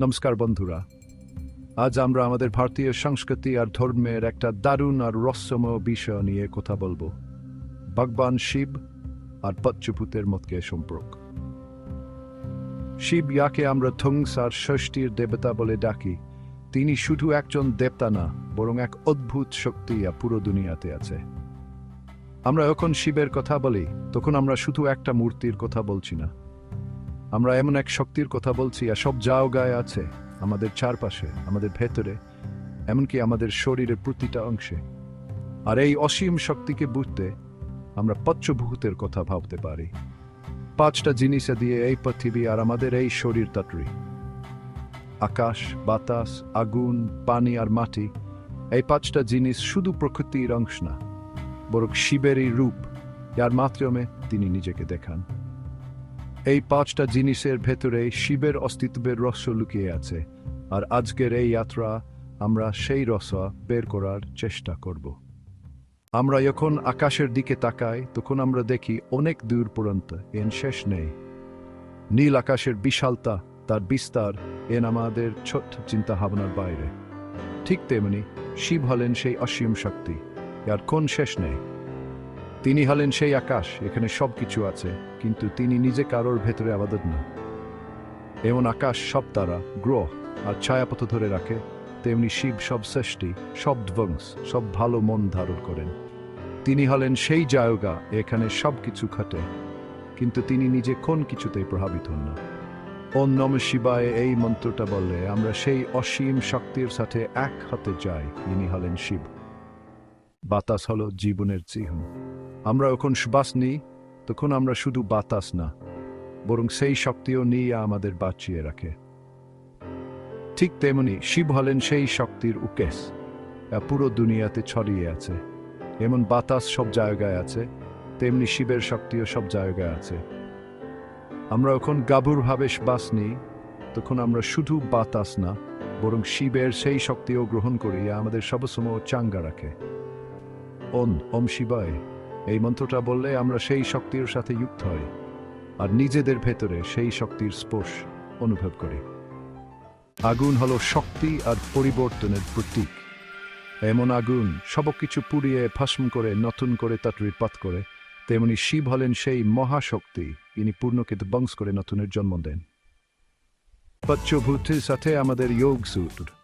নমস্কার বন্ধুরা। আজ আমরা আমাদের ভারতীয় সংস্কৃতি আর ধর্মের একটা দারুণ আর রহস্যময় বিষয় নিয়ে কথা বলব। ভগবান শিব আর পঞ্চভূতের মধ্যে সম্পর্ক। শিব ইয়াকে আমরা থংস আর ষষ্ঠীর দেবতা বলে ডাকি। তিনি শুধু একজন দেবতা না, বরং এক অদ্ভুত শক্তি আর পুরো দুনিয়াতে আছে। আমরা যখন শিবের কথা বলি, তখন আমরা শুধু একটা মূর্তির কথা বলছি না। আমরা এমন এক শক্তির কথা বলছি আর সব যাও গায়ে আছে, আমাদের চারপাশে, আমাদের ভেতরে, এমনকি আমাদের শরীরের প্রতিটা অংশে। আর এই অসীম শক্তিকে বুঝতে আমরা পঞ্চভূতের কথা ভাবতে পারি। পাঁচটা জিনিসে দিয়ে এই পৃথিবী আর আমাদের এই শরীর তাটরি আকাশ, বাতাস, আগুন, পানি আর মাটি, এই পাঁচটা জিনিস শুধু প্রকৃতির অংশ না, বরং শিবেরই রূপ, যার মাধ্যমে তিনি নিজেকে দেখান। এই পাঁচটা জিনিসের ভেতরে শিবের অস্তিত্বের রহস্য লুকিয়ে আছে, আর আজকের এই যাত্রা আমরা সেই রহস্য বের করার চেষ্টা করব। আমরা যখন আকাশের দিকে তাকাই, তখন আমরা দেখি অনেক দূর পর্যন্ত এন শেষ নেই। নীল আকাশের বিশালতা, তার বিস্তার এন আমাদের ছোট্ট চিন্তা ভাবনার বাইরে। ঠিক তেমনি শিব হলেন সেই অসীম শক্তি, যার কোন শেষ নেই। তিনি হলেন সেই আকাশ, এখানে সব কিছু আছে, কিন্তু তিনি নিজে কারোর ভেতরে আবাদত না এমন আকাশ সব তারা, গ্রহ আর ছায়াপথ ধরে রাখে, তেমনি শিব সব সৃষ্টি, সব ধ্বংস, সব ভালো মন ধারণ করেন। তিনি হলেন সেই জায়গা, এখানে সব কিছু খাটে, কিন্তু তিনি নিজে কোন কিছুতেই প্রভাবিত হন না। ওম নম শিবায় এই মন্ত্রটা বললে আমরা সেই অসীম শক্তির সাথে এক হতে যাই, ইনি হলেন শিব। বাতাস হল জীবনের চিহ্ন। আমরা যখন শ্বাস নিই, তখন আমরা শুধু বাতাস না, বরং সেই শক্তিও নিয়ে আমাদের বাঁচিয়ে রাখে। ঠিক তেমনি শিব হলেন সেই শক্তির উকেশ পুরো দুনিয়াতে ছড়িয়ে আছে। এমন বাতাস সব জায়গায় আছে, তেমনি শিবের শক্তিও সব জায়গায় আছে। আমরা যখন গাভুরভাবে শ্বাস নিই, তখন আমরা শুধু বাতাস না, বরং শিবের সেই শক্তিও গ্রহণ করি আমাদের সবসময় চাঙ্গা রাখে। ওম ওম শিবায়। এই মন্ত্রটা বললে আমরা সেই শক্তির সাথে যুক্ত হই, আর নিজেদের ভেতরে সেই শক্তির স্পর্শ অনুভব করি। আগুন হলো শক্তি আর পরিবর্তনের প্রতীক। এমন আগুন সব কিছু পুড়িয়ে ভস্ম করে, নতুন করে তার রিপাত করে, তেমনি শিব হলেন সেই মহাশক্তি, ইনি পূর্ণকে বংশ করে নতুনের জন্ম দেন। পঞ্চভূতের সাথে আমাদের যোগ সূত্র।